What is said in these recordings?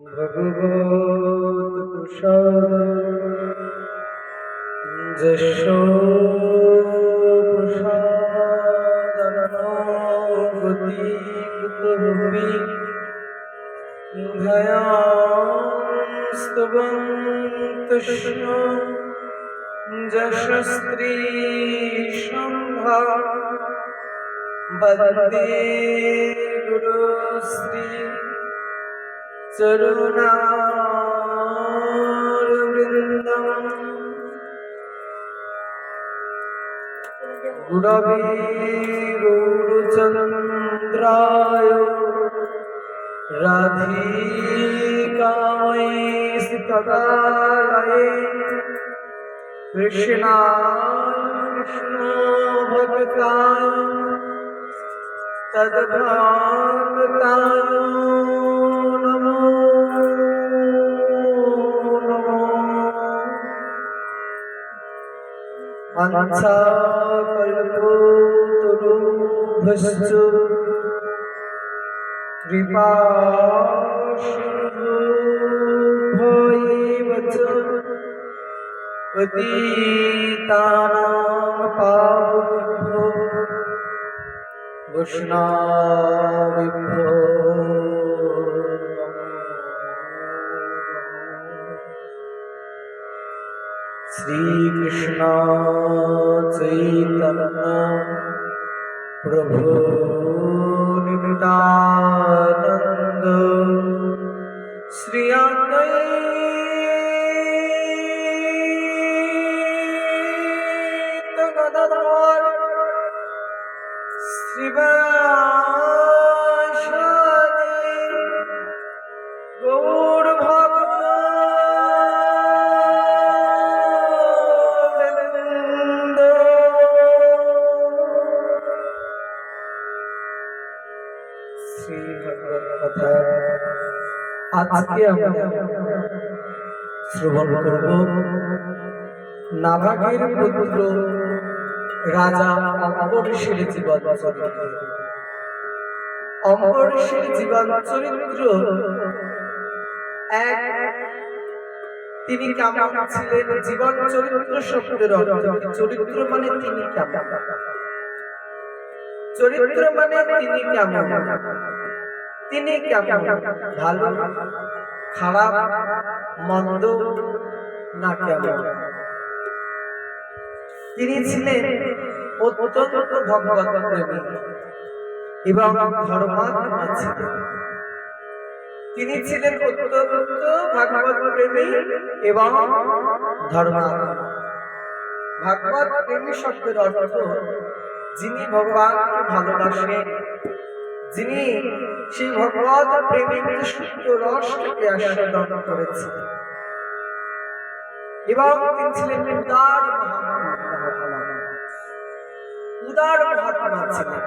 ভগবত কুশল যশ প্রসাদনগতি কুতভি স্তবন্তষ্ণ যশস্ত্রী बंदे गुरु श्री चरुणावृंदम गुरवे गौरचंद्राय राधिकाय सितदालये कृष्णा कृष्णो भगताय নমো নমো পঞ্চাকল্পতরুভশ্চ কৃপা সিন্ধুভৈব চ उष्णाविभ्रो श्रीकृष्ण चैतन्य प्रभो नितानन्द श्रिया গৌর ভক্ত। শ্রী ভগবত আজকে আমরা শ্রবণ করব নাভাগের পুত্র রাজা অম্বরীশের জীবন চরিত্র। জীবন চরিত্র। এক, তিনি কেমন ছিলেন? জীবন চরিত্র শব্দের চরিত্র মানে তিনি কেমন? চরিত্র মানে তিনি কেমন? তিনি কেমন? ভালো, খারাপ, মন্দ, না কেমন? তিনি ছিলেন অত্যন্ত ভগবত প্রেমী এবং ধর্মাত্মা ছিলেন। তিনি ছিলেন অত্যন্ত ভাগবত প্রেমী এবং ধর্মাত্মা। ভাগবত প্রেমী শব্দের অর্থ যিনি ভগবানকে ভালোবাসেন, যিনি সেই ভগবত প্রেমিক শুদ্ধ রসকে আস্বাদন করেছেন। এবং তিনি ছিলেন উদার মহাত্মা উদার ছিলেন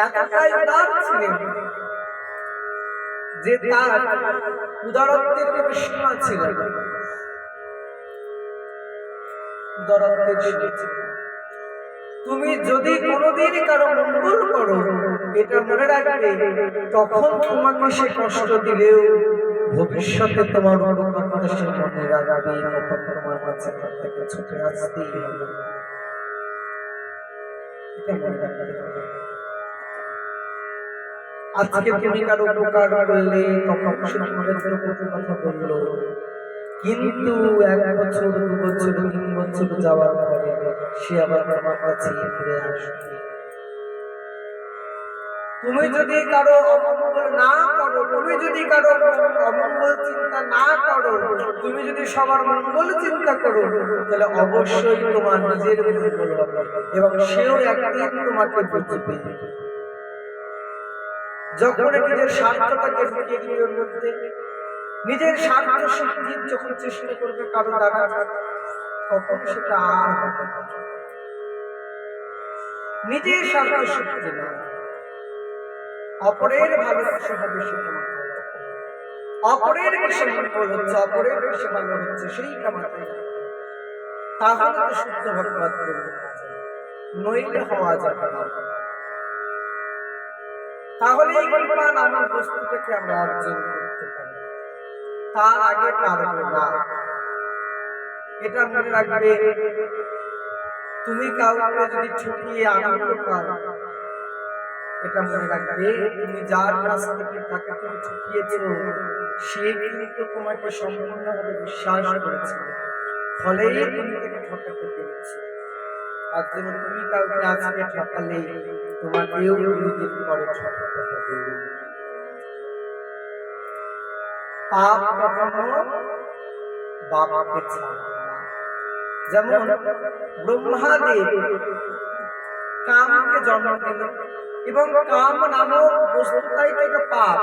এতটাই উদার ছিলেন যে তার উদারত্বের কোনো সীমা ছিল না। উদারত্বের। তুমি যদি কোনোদিন কারও মঙ্গল করো, এটা মনে রাখবে, তখন তোমাকে সে কষ্ট দিলেও ভবিষ্যতে তোমার অনুকম্পা মনে রাখবে, তখন তোমার কাছে থেকে ছুটে আসতেই হবে আজকে তুমি কারও উপকার করলে তখন সে কথা বলল। কিন্তু এক বছর, দু বছর, তিন বছর যাওয়ার পরে সে আবার তোমার কাছে ফিরে আসবে তুমি যদি কারও অমঙ্গল না করো, তুমি যদি কারও অমঙ্গল চিন্তা না করো, তুমি যদি সবার মঙ্গল চিন্তা করো, তাহলে অবশ্যই তোমার নিজের মঙ্গল হবে এবং সেও একদিন তোমাকে বুঝবে। যখন নিজের স্বার্থটাকে ঢুকিয়ে দিবে মধ্যে, নিজের স্বার্থ সিদ্ধির যখন চেষ্টা করবে কারও দ্বারা, তখন সেটা আর হবে নিজের স্বার্থ সিদ্ধি না অপরের ভালোবাসা হবে সেটা। অপরের কিসে মঙ্গল হচ্ছে, অপরের কিসে ভালো হচ্ছে সেইটা মাথায় তাহলে তো নইলে হওয়া যাবে না। তাহলে এই বস্তুটাকে আমরা অর্জন করতে পারি। তার আগে পারব না। এটা মনে রাখবে, তুমি কাউকে যদি ঠকিয়ে আনন্দ পাও এটা মনে রাখবে, তুমি যার কাছ থেকে তাকে তুমি ঠকিয়েছ, সে কিন্তু তোমাকে সম্পূর্ণভাবে বিশ্বাস করেছে। ফলে তুমি তাকে ঠকাতে পেরেছ। তার জন্য তুমি কাউকে আজকে ঠকালে, তোমাকেও দুদিন পরে ঠকাতে হবে। পাপ কখনো বাবাকে ছাড়বে যেমন ব্রহ্মাদেব কামকে জন্ম দিল এবং কাম নামক বস্তুটাই তো একটা পাপ।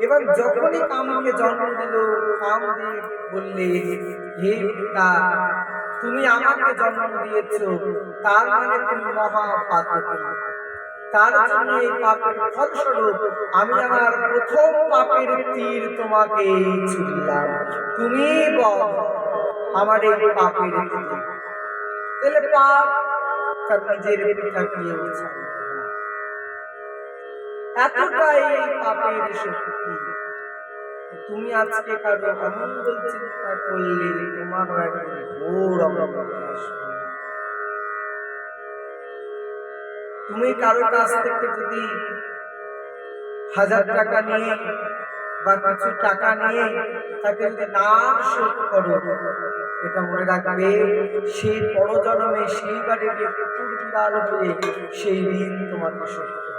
এবং যখনই কামকে জন্ম দিল কামদেব বললে, হে পিতা, তুমি আমাকে জন্ম তার মানে তুমি তার জন্য এই পাপের ফলস্বরূপ আমি আমার প্রথম পাপের তীর তোমাকে ছুড়লাম। তুমি বল আমার এই পাপের তীর। তাহলে পাপ তার নিজের পিতাকে ছাড়বে না। এতটাই পাপের শক্তি। তুমি আজকে কারও চিন্তা করলে ঘোর তুমি কারও কাছ থেকে যদি হাজার টাকা নিয়ে বা কিছু টাকা নিয়ে তাকে যদি না শোধ করো, এটা মনে রাখবে সেই পরজন্মে সেই বাড়ির কুকুর বিড়াল হয়ে সেই ঋণ তোমাকে শোধ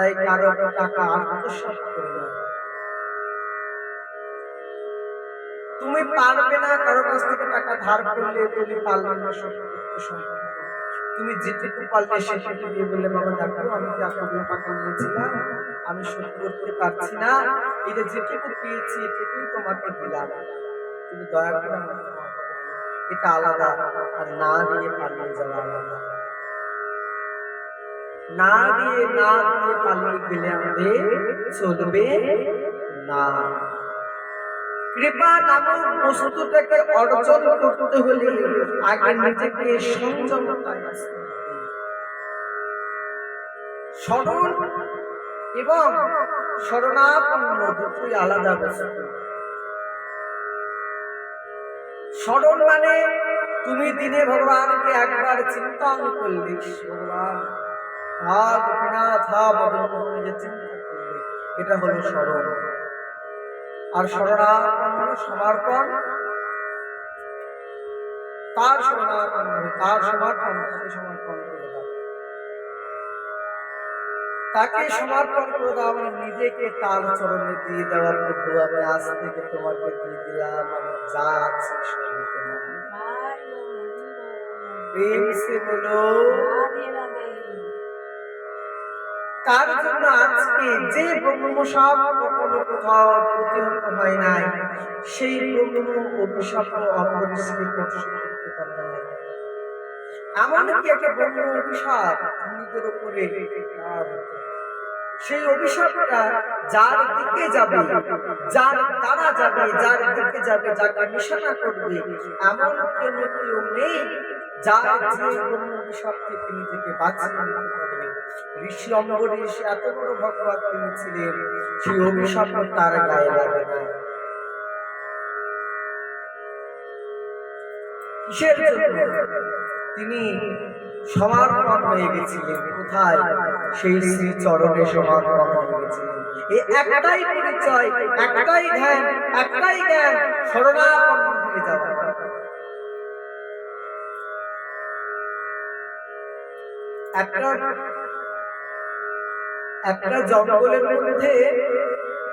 তাই কারও টাকা আত্মসাৎ করে না তুমি পারবে না কারও কাছ থেকে টাকা ধার করলে, তুমি পারবে না তুমি যেটুকু পারলে সেটুকু দিয়ে বললে, বাবা, দেখো, আমি যে টাকা নিয়েছিলাম আমি শোধ করতে পারছি না। এটা যেটুকু পেয়েছি, এটুকুই তোমাকে দিলাম। তুমি দয়া করে আমাকে। এটা আলাদা আর না দিয়ে পালিয়ে যাওয়া আলাদা। না দিয়ে না দিয়ে পালিয়ে গেলে আমাদের চলবে না। কৃপা নামক বস্তুটাকে অর্জন করতে হলে আগে নিজেকে সংযমতায় আসতে এবং দুটোই আলাদা বস্তু। স্মরণ মানে তুমি দিনে ভগবানকে একবার চিন্তা করলে, ভগবান হা গোপীনাথ হা মদন মোহন যে চিন্তা করলে এটা হলো স্মরণ। আর শরণাপন্ন সমর্পণ তার শরণাপন্ন তার সমর্পণ তাকে সমর্পণ করে দাও। তাকে সমর্পণ করে দাও মানে নিজেকে তার চরণে দিয়ে দেওয়ার প্রভু আমি আজ থেকে তোমাকে দিয়ে দিলাম আমার যা আছে সবই তোমার। প্রেম সে বলো তার জন্য আজকে যে ব্রহ্ম সাপ কখনো কোথাও প্রতিহত হয় নাই, সেই ব্রহ্ম অভিশাপ অপরিশ্রী করতে পারে নাই। এমনকি একটা ব্রহ্ম অভিশাপ নিজের উপরে সেই অভিশাপটা যার দিকে যাবে, যার দ্বারা যাবে, যার দিকে যাবে, যাকে নিশানা করবে, এমন কেন কেউ নেই যার যে ব্রহ্ম অভিশাপ থেকে বাঁচিয়ে নিতে পারবে ঋষি এত বড় ভগবান তিনি ছিলেন সেই অভিশাপ তার গায়ে লাগে না। তিনি হয়ে গেছিলেন। কোথায়? সেই শ্রী চরণে সমর্পণ হয়ে গেছিলেন। একটাই পরিচয়, একটাই ধ্যান, একটাই জ্ঞান, শরণাপন্ন হয়ে একটা একটা জঙ্গলের মধ্যে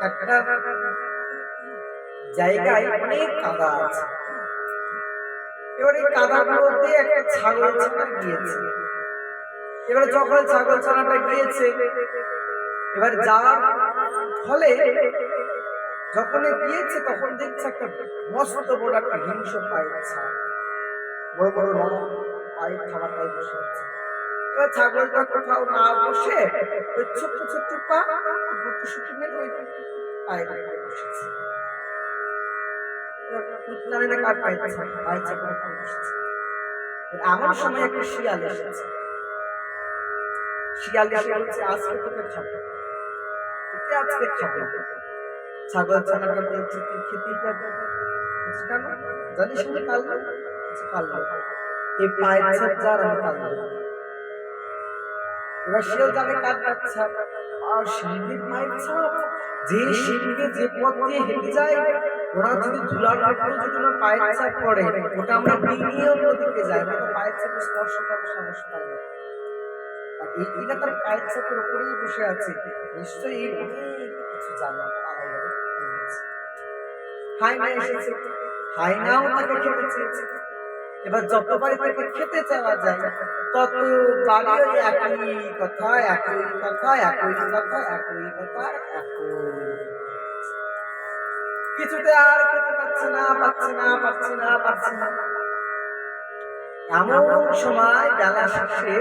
একটা জায়গায় অনেক কাদা আছে। এবার কাদার মধ্যে একটা ছাগল ছানা গিয়েছে। এবার যখন ছাগল ছানাটা গিয়েছে, এবার যাওয়ার ফলে যখন গিয়েছে, তখন দেখছে একটা মস্ত বড় একটা হিংস পায়ের ছাপ, বড় বড় পায়ের খাবারটাই বসে আছে। ছাগলটা কোথাও না বসে ওই ছোট্ট ছোট্ট পা গুটি সুটি মেরে ওই উপরে বসেছে। এমন সময় একটা শিয়াল এসেছে। শিয়াল এসে আজকে তোকে খাব। আজকে খাব। ছাগল ছানাটা বলছে, তুই খেতেই পারবি জানিস কাল কাল এই পায়ের ছাপ যার আমি কাল সেও জানে কার বাচ্চা। আর সিংহের পায়ের ছাপ, যে সিংহে যে পথ দিয়ে হেঁটে যায়, ওরা যদি ধুলার মধ্যে যদি ওনার পায়ের ছাপ পড়ে, ওটা আমরা ডিঙিয়ে অন্যদিকে যাই আমরা তো পায়ের ছাপে স্পর্শ করার সাহস না। আর এই এটা তার পায়ের ছাপের উপরেই বসে আছে। নিশ্চয়ই অনেক কিছু জানা হবে হাইনা এসেছে। হাইনাও তাকে খেতে চেয়েছে। এবার যতবারই তাকে খেতে চাওয়া যায়, তত বাড়ি একই কথা একই কথা একই কথা একই কথা, একই। কিছুতে আর খেতে পাচ্ছে না পাচ্ছে না পাচ্ছে না পাচ্ছে না। এমন সময় বেলা শেষে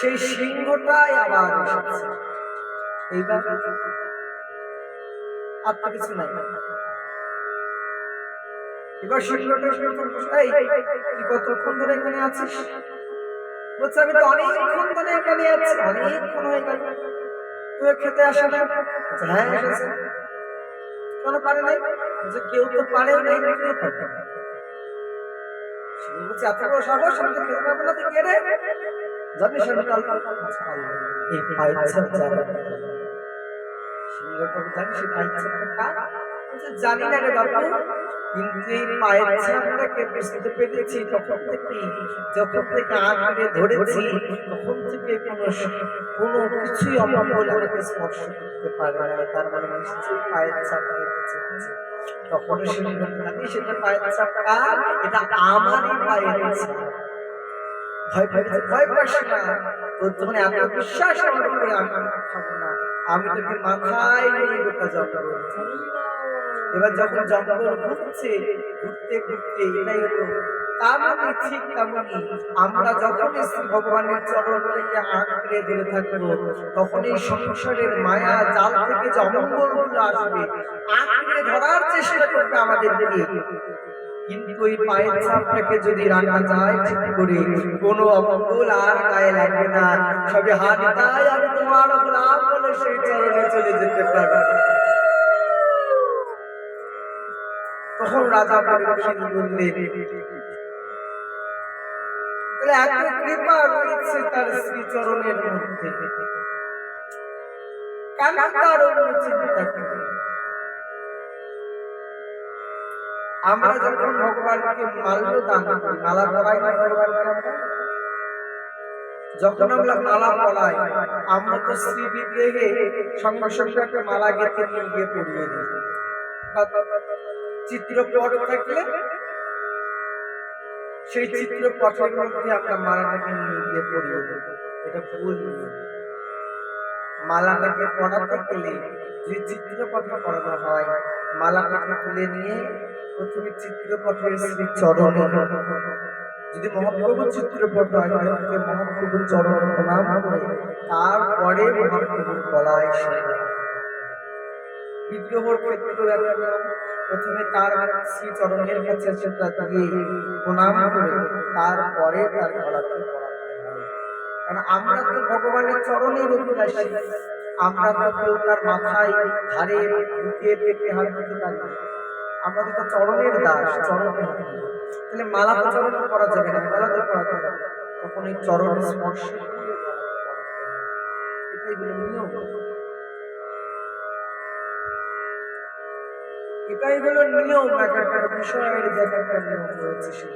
সেই সিংহটাই আবার এসেছে। এইবার আর কিছু নাই। এবার বলছে, "এই, তুই কতক্ষণ ধরে এখানে আছিস? বলছে আমি তো অনেকক্ষণ ধরে এখানে আছি। অনেকক্ষণ হয়ে গেল। তুই খেতে আসে না? হ্যাঁ এসেছে। কেন পারে নাই? বলছে কেউ তো পারে নাই। কেউ পারে জানি না রে বাবু কিন্তু এই পেরেছি তখন থেকে, যখন থেকে ধরেছি, তখন থেকে কোনো কিছুই আমাকে করতে না তার মানে তখন সেটা এটা আমারই ভয় ভয় তোর এত বিশ্বাস আমার আমি না, আমি তোকে মাথায় এবার যখন জঙ্গল ঘুরছে, ঘুরতে ঘুরতে এটাই হলো ঠিক তেমনই আমরা যখন শ্রী ভগবানের চরণ থেকে আঁকড়ে ধরে তখন এই সংসারের মায়া জাল থেকে যে অমঙ্গলগুলো আসবে, আঁকড়ে ধরার চেষ্টা করবে আমাদেরকে কিন্তু ওই পায়ের ছাপটাকে যদি রাখা যায় ঠিক করে, কোনো অমঙ্গল আর গায়ে লাগবে না। সবে হাত তাই আমি তোমার গোলাম বলে সেই চরণে চলে যেতে পারব। তখন রাজা তাহলে এত কৃপা রয়েছে তার মধ্যে? আমরা যখন ভগবানকে মাল্য দান মালা পড়াই না ভগবানকে আমরা? যখন আমরা মালা পড়াই আমরা তো শ্রী বিগ্রহে সঙ্গে সঙ্গে একটা মালা গেঁথে নিয়ে গিয়ে পড়িয়ে দিই। চিত্রপট থাকলে সেই চিত্রপটের মধ্যে আমরা মালাটাকে নিয়ে গিয়ে পড়িয়ে দেব। এটা ভুল মালাটাকে পড়াতে গেলে যে চিত্রপটে পড়ানো হয়, মালাটাকে তুলে নিয়ে প্রথমে চিত্রপটের শ্রী চরণে যদি মহাপ্রভু চিত্রপট হয়, তাহলে মহাপ্রভুর চরণে প্রণাম করে তারপরে মহাপ্রভুর গলায় সেবা। বিগ্রহর নিয়ম। প্রথমে তার শ্রী চরণের কাছে সেটা দিয়ে প্রণাম করে, তারপরে তার গলাতে কারণ আমরা তো ভগবানের চরণের অধিবাসী, আমরা তো কেউ তার মাথায় ঘাড়ে বুকে পেটে হাত দিতে পারি। আমরা তো চরণের দাস, চরণের তাহলে মালা তো চরণে করা যাবে না, গলাতে পড়াতে হবে তখন এই চরণের স্পর্শ করে। এটাই হলো নিয়ম এটাই হলো নিয়ম, এক একটা বিষয়ের এক একটা নিয়ম রয়েছে সেই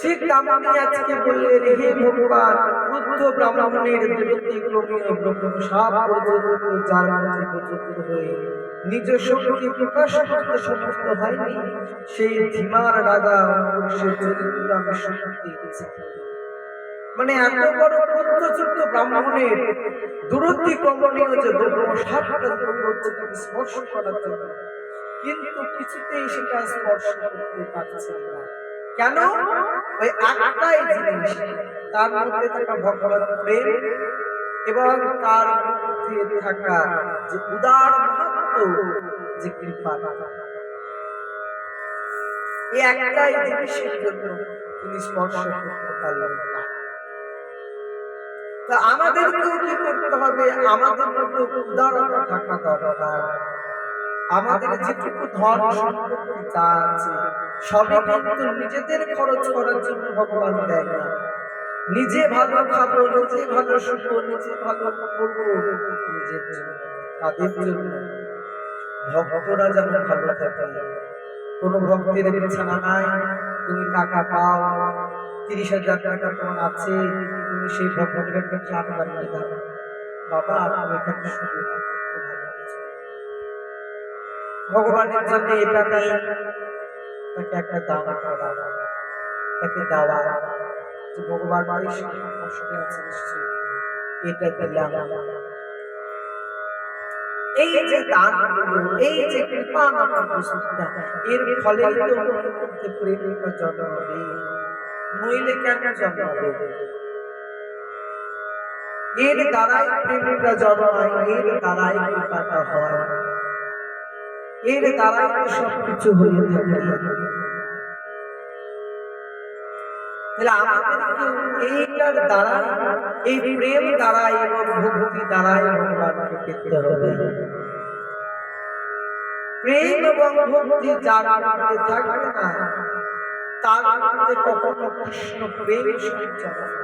ঠিক তেমনি আজকে বললেন, হে ভগবান, বুদ্ধ ব্রাহ্মণের ব্যতিক্রমীয় ব্রহ্ম যার মধ্যে হয়ে নিজ শক্তি প্রকাশ করতে সমস্ত হয়নি, সেই ধীমার রাজা সে চরিত্র আমি মানে এত বড় প্রত্যযুক্ত ব্রাহ্মণের দূরত্বি কমনীয় যে স্পর্শ করার জন্য। কিন্তু কিছুতেই সেটা স্পর্শ করতে পারছে না কেন? ওই একটাই জিনিস। তার মধ্যে থাকা ভগবত প্রেম এবং তার মধ্যে থাকা যে উদার যে কৃপা। এই একটাই জিনিসের জন্য তিনি স্পর্শ করতে পারলেন না। তা আমাদেরকেও কি করতে হবে? আমাদের মধ্যে উদারতা থাকা দরকার। আমাদের যেটুকু ধন সম্পত্তি যা আছে, সবই কিন্তু নিজেদের খরচ করার জন্য ভগবান দেয় না। নিজে ভালো খাব, নিজে ভালো শুবো, নিজে ভালো করব, নিজের জন্য, তাদের জন্য। ভক্তরা যেন ভালো থাকে। কোনো ভক্তের বিছানা নাই, তুমি টাকা পাও, তিরিশ হাজার টাকা তোমার আছে তুমি সেই ভক্তকে একটা খাট বানিয়ে দাও বাবা আপনি এখানে শুধু ভগবানের জন্য এটা নেই তাকে একটা দান করা। তাকে দেওয়া। যে ভগবান বাড়ির আছে নিশ্চয়ই। এটা এই যে দান এই যে কৃপা বস্তুটা, এর ফলে তো মধ্যে প্রেমটা জন্মাবে। নইলে কেন জন্মাবে? এর দ্বারাই প্রেমটা জন্মায় এর দ্বারাই কৃপাটা হয়। এর দ্বারাই সবকিছু হয়ে থাকে। এই হবে। প্রেম না কখনো কৃষ্ণ প্রেম সঞ্চালন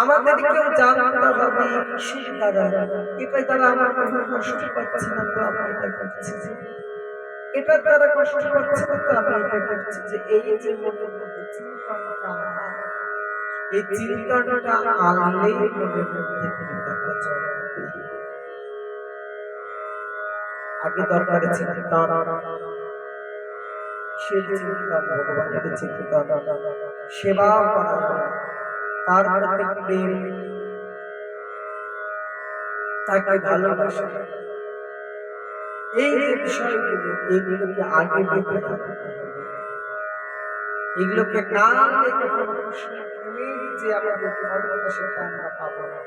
আমাদেরকেও জানতে হবে কিসের দ্বারা এটা দ্বারা আমার কোনো কষ্ট পাচ্ছে না, তো করছি এটার দ্বারা কষ্ট পাচ্ছে না, তো যে, এই যে এই আগে দরকারে চিন্তন সে চিন্তন ভগবানের চিন্তন সেবা করা। তার প্রেম। তাকে ভালোবাসা। এই যে বিষয়গুলো, এগুলোকে আগে দেখে। এগুলোকে না দেখে যে আমাদের ফলটা সেটা আমরা পাবো না।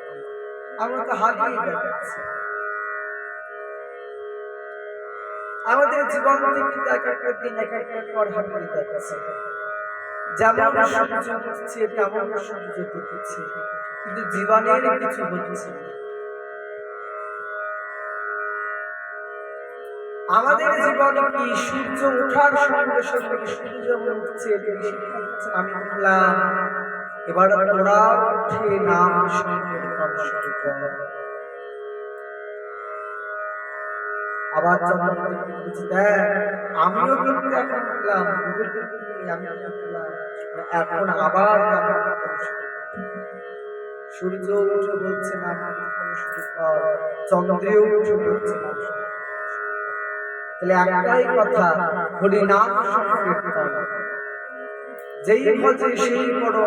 আমরা হারিয়ে আমাদের জীবন থেকে এক একটা দিন, এক একটা পর হারিয়ে যাচ্ছে। যেমন উঠছে তেমন ডুবছে। কিন্তু জীবনের কিছু হচ্ছে আমাদের জীবনে কি সূর্য ওঠার সঙ্গে সঙ্গে সূর্য উঠছে আমি উঠলাম এবার তোরা উঠে নাম সংকীর্তন শুরু আবার আমিও কিন্তু এখন উঠলাম এখন আবার। সূর্য উঠে বলছে, না চন্দ্রেও উঠে বলছে, না তাহলে একটাই কথা হরি সংকীর্তন যেই ভজে সেই বড়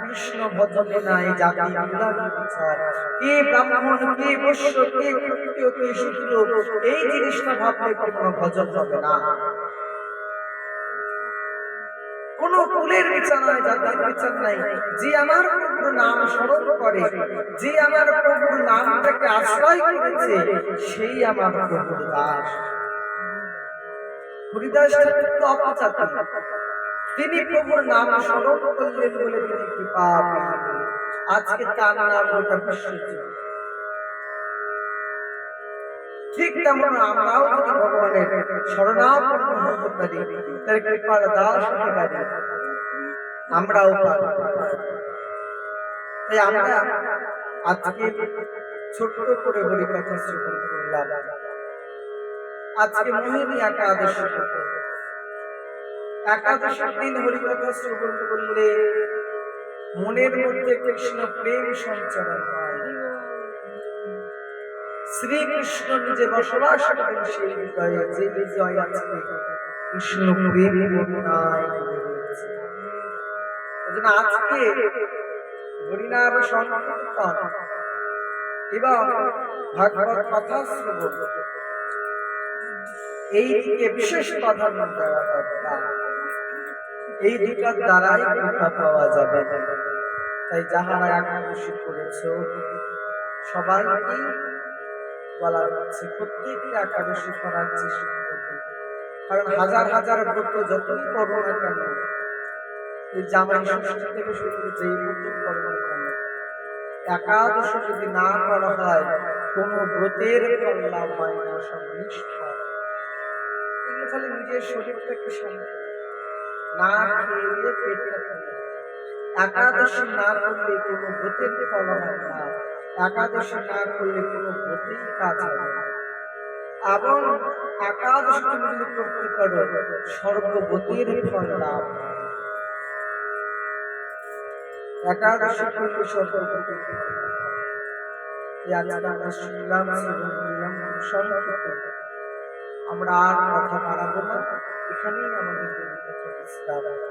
কৃষ্ণ ভজনে নাই, জাতি কে ব্রাহ্মণ, কে বৈশ্য, কে ক্ষত্রিয় কে এই জিনিসটা ভাবলে ভজন হবে না। কোন কুলের নাই, জাতির বিচার নাই। যে আমার প্রভুর নাম স্মরণ করে, যে আমার প্রভুর নামটাকে আশ্রয় করেছে, সেই আমার প্রভুর দাস। হরিদাস তিনি প্রভুর নাম স্মরণ করলেন বলে তিনি কৃপা পেলেন। আজকে তার নাম ঠিক তেমন আমরাও যদি ভগবানের শরণাপন্ন হতে পারি, তার কৃপার দাস হতে পারি, আমরাও পারব তাই আমরা আজকে ছোট্ট করে হরিকথা শ্রবণ করলাম। আজকে মোহিনী একাদশ একাদশের দিন হরিকথা শ্রবণ করলে মনের মধ্যে কৃষ্ণ প্রেম হয়। শ্রীকৃষ্ণ নিজে বসবাস করেন সেই হৃদয়ে আছে কৃষ্ণ প্রেম আজকে হরিনাম সংকীর্তন এবং ভাগবত কথা শ্রবণ এই দিকে বিশেষ প্রাধান্য দেওয়া দরকার। এই দুটার দ্বারাই কৃপা পাওয়া যাবে। তাই যাহারা একাদশী করেছ সবাইকে বলা হচ্ছে প্রত্যেকটা একাদশী করার চেষ্টা কারণ হাজার হাজার ব্রত যতই করো না কেন, এই জামাই ষষ্ঠী থেকে শুরু করে যেই ব্রত করো না কেন, একাদশী যদি না করা হয়, কোন ব্রতের ফল লাভ হয় না, সব নিষ্ঠা। এগুলো খালি নিজের শরীরটাকে শান্ত না খেয়ে ঠান্ডা একাদশী না করলে কোনো ব্রতের ফল হয় না। একাদশী না করলে কোনো ব্রতেই কাজ না। এবং একাদশী তুমি যদি করতে পারো ফল লাভ। একাদশী করলে সংক্ষেপে আমরা আর কথা বাড়াবো না। এখানেই আমাদের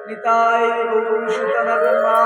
নিতাই গৌর সীতানাথ মা।